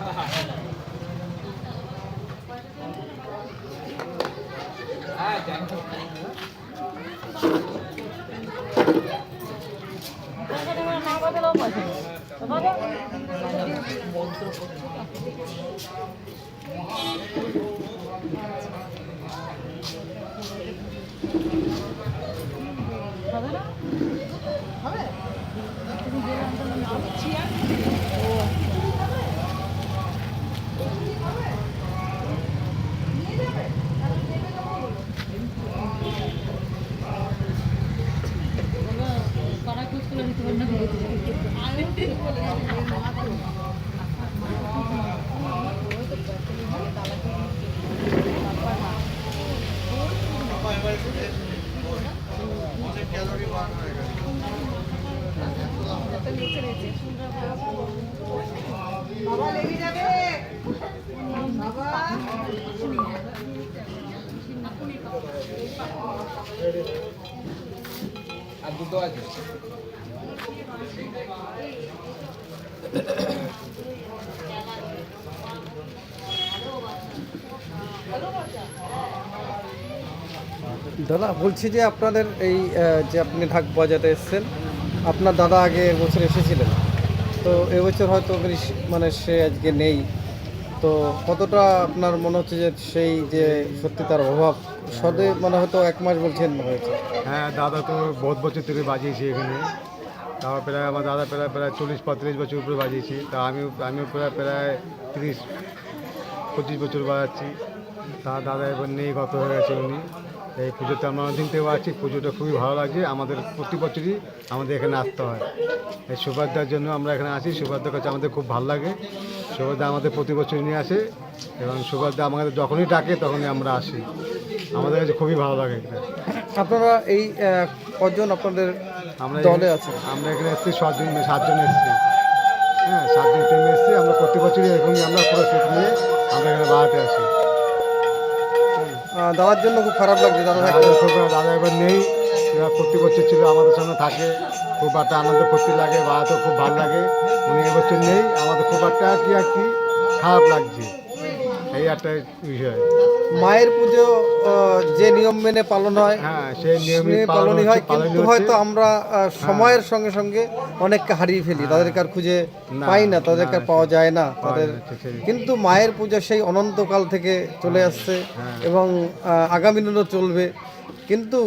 Ha ha ha. হবে? না হবে? তুমি বাবা লেগে যাবে আর দুটো আছে। দাদা, বলছি যে আপনাদের এই যে আপনি ঢাক বাজাতে এসেছেন আপনার দাদা আগে বছর এসেছিলেন। তো এবছর হয়তো মানে সে আজকে নেই। তো কতটা আপনার মনে হচ্ছে যে সেই যে সত্যি তার অভাব, সদে মানে হয়তো এক মাস বলছেন হয়েছে? হ্যাঁ দাদা তো বহুত বছর ধরে বাজিয়েছি এখানে। তারপর প্রায় আমার দাদা প্রায় প্রায় চল্লিশ পঁয়ত্রিশ বছর উপরে বাজিয়েছি। তা আমিও আমিও প্রায় প্রায় তিরিশ, পঁচিশ বছর বাজাচ্ছি। তা দাদা এবার নেই গত হয়ে গেছে উনি। এই পুজোতে আমরা অনেকদিন থেকে আছি পুজোটা খুবই ভালো লাগছে। আমাদের প্রতি বছরই আমাদের এখানে আসতে হয়। এই সুভাদ্রার জন্য আমরা এখানে আসি। সুভাদ্রার কাছে আমাদের খুব ভালো লাগে। সুভাদ্রা আমাদের প্রতি বছর নিয়ে আসে এবং সুভাদ্রা আমাদের যখনই ডাকে তখনই আমরা আসি। আমাদের কাছে খুবই ভালো লাগে আপনারা এই কজন আপনাদের আমরা দলে আছে আমরা এখানে এসেছি সাতজন সাতজন এসেছি। হ্যাঁ সাতজন টিম এসেছি। আমরা প্রতি বছরই এরকমই আমরা পুরো সেট নিয়ে আমরা এখানে বাড়াতে আসি। দাদার জন্য খুব খারাপ লাগছে, দাদা দাদা এবার নেই এবার করছে ছিল আমাদের সঙ্গে থাকে, খুব একটা আনন্দ ফুর্তি লাগে বা তো খুব ভালো লাগে, উনি এবছর নেই, আমাদের খুব একটা কি আর কি খারাপ লাগছে, এই একটা বিষয়। মায়ের পুজো যে নিয়ম মেনে পালন হয় হ্যাঁ পালনই হয় কিন্তু হয়তো আমরা সময়ের সঙ্গে সঙ্গে অনেককে হারিয়ে ফেলি। তাদেরকে আর খুঁজে পাই না তাদেরকে আর পাওয়া যায় না তাদের কিন্তু মায়ের পূজা সেই অনন্তকাল থেকে চলে আসছে হ্যাঁ। এবং আগামী দিনও চলবে। কিন্তু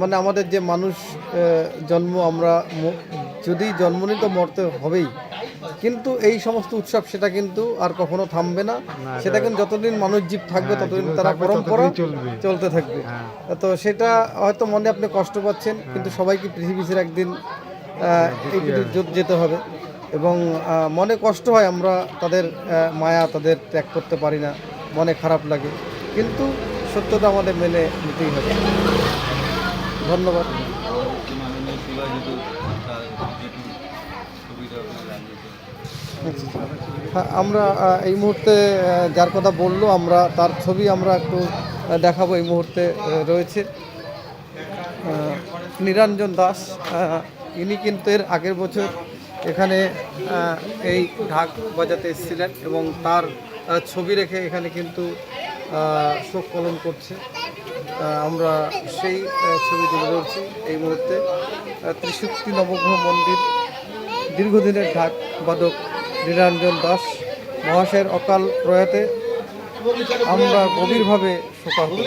মানে আমাদের যে মানুষ জন্ম আমরা যদি জন্ম নিই তো মরতে হবেই কিন্তু এই সমস্ত উৎসব সেটা কিন্তু আর কখনো থামবে না। সেটা কিন্তু যতদিন মানুষ জীব থাকবে হ্যাঁ, ততদিন তারা পরম্পরা চলতে থাকবে। হ্যাঁ। তো সেটা হয়তো মনে আপনি কষ্ট পাচ্ছেন কিন্তু সবাইকে পৃথিবী ছেড়ে একদিন যেতে হবে। এবং মনে কষ্ট হয় আমরা তাদের মায়া তাদের ত্যাগ করতে পারি না। মনে খারাপ লাগে। কিন্তু সত্যটা আমাদের মেনে নিতেই হবে। ধন্যবাদ। আমরা এই মুহূর্তে যার কথা বলল, আমরা, তার ছবি আমরা একটু দেখাবো এই মুহূর্তে রয়েছে। নিরঞ্জন দাস ইনি কিন্তু এর আগের বছর এখানে এই ঢাক বাজাতে এসেছিলেন এবং তার ছবি রেখে এখানে কিন্তু শোক পালন করছে। আমরা সেই ছবি তুলে ধরছি এই মুহূর্তে। ত্রিশক্তি নবগ্রহ মন্দির, দীর্ঘদিনের ঢাক বাদক নিরঞ্জন দাস মহাশয়ের অকাল প্রয়াতে আমরা গভীরভাবে শোকাহত।